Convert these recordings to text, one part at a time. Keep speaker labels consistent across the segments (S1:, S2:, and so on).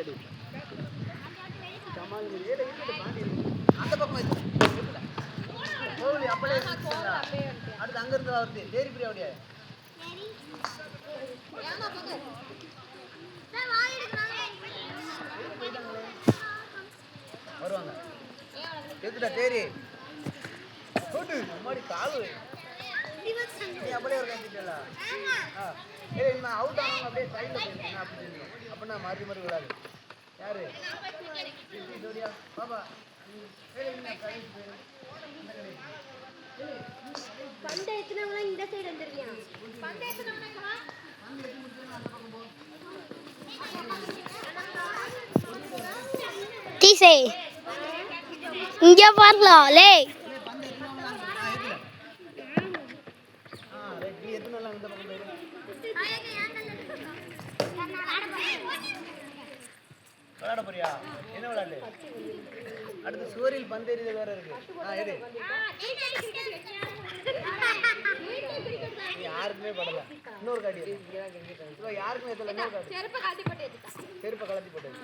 S1: அடி கமால் பாண்டி அந்த பக்கம் இது அப்படியே அடுத்து அங்க இருந்து வருது தேரி பிரியா அப்படியே வருவாங்க எதுடா தேரி முன்னாடி காலு அப்படியே ஒரு கண்டிட்டல ஆ இனிமே அவுட் ஆனவங்க அப்படியே அப்படி அப்படின்னா மாறி மாறி விடாது யாரு ஜோடியா பாபா இந்த
S2: சைடு வந்துருக்கியா
S3: இங்க லே.
S1: நீ எத்தனை நாள் பக்கம் விளையாட போறியா? என்ன விளையாடு? அடுத்து சுவரில் பந்து எறிதல் வேற இருக்கு. ஆ எடு நீ யாருக்குமே படல. இன்னொரு காட்டி யாருக்குமே எத்தல இன்னொரு காட்டி
S2: செருப்பு காட்டி போட்டு
S1: செருப்பை கலத்தி போட்டது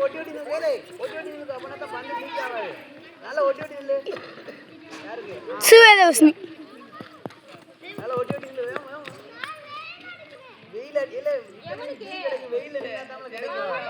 S1: ஒட்டி ஒட்டி நில்லு ஒட்டி ஒட்டி அப்பனா தான் பந்து கிளிக் ஆகாது நல்லா ஒட்டி ஒட்டி நில்லு யாருக்கு ஆ, நல்லா ஒட்டி ஒட்டி நில்லு வேகம் வெயில் கிடைக்கும் வெயில் தான் கிடைக்கும்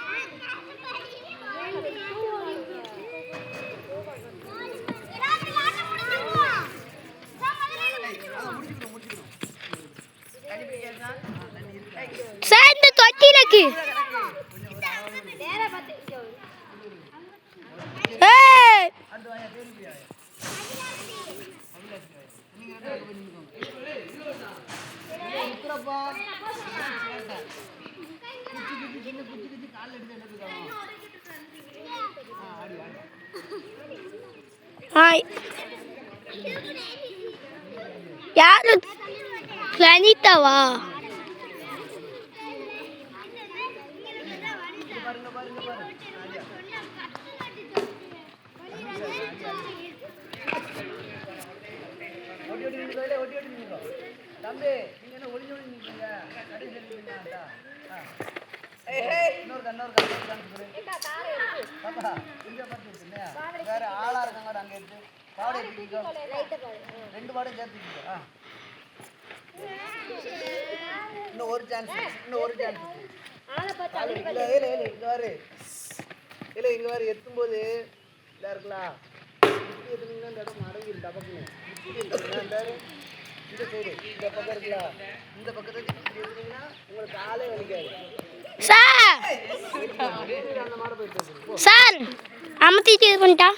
S1: நிக்கிறப்பா. குச்சி, குச்சி, சின்ன குச்சி, குச்சி, எடுத்து.
S3: ஹாய் யாரு லலிதாவா
S1: இங்க பாருங்க பாருங்க பாரு ஆடியா. ஓடி ஓடி ஓடி ஓடி. தம்பி நீங்க என்ன ஒளிஞ்சு ஒளிஞ்சு நிக்கிறீங்க? கடைசி வச்சிருந்தியா? வேற ஆளா இருக்காங்க அங்க பாவடை எடுத்துக்கோ ரெண்டு பாடையும் சேர்த்துக்கிட்டோ ஆ. இன்னும் ஒரு சான்ஸ் இன்னும் ஒரு சான்ஸ்
S2: ஆளை பார்த்து
S1: காலு இல்ல இல்ல இல்ல இங்க பாரு. இல்ல இங்க பாரு எத்தும்போது இதா இருக்கலாம் இப்படி எத்துனீங்கன்னா இந்த இடம் அடங்கிடும் டபக்குன்னு. இப்படி எத்துனீங்கன்னா இந்த பாரு, இந்த சைடு இந்த பக்கம் இருக்குல்ல இந்த பக்கத்தை இப்படி எத்துனீங்கன்னா உங்களுக்கு காலே வலிக்காது
S3: சார் சார் அமர்த்திட்டு இது பண்ணிட்டா